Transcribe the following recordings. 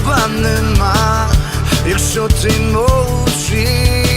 неба нема, якщо ти мовчиш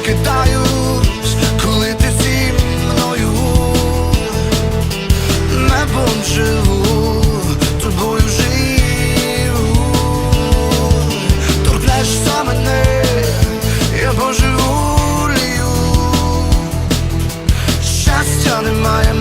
прокидаюсь, коли ти зі мною небом живу, тобою живу, торкнешся мене, я божеволію, щастя немає.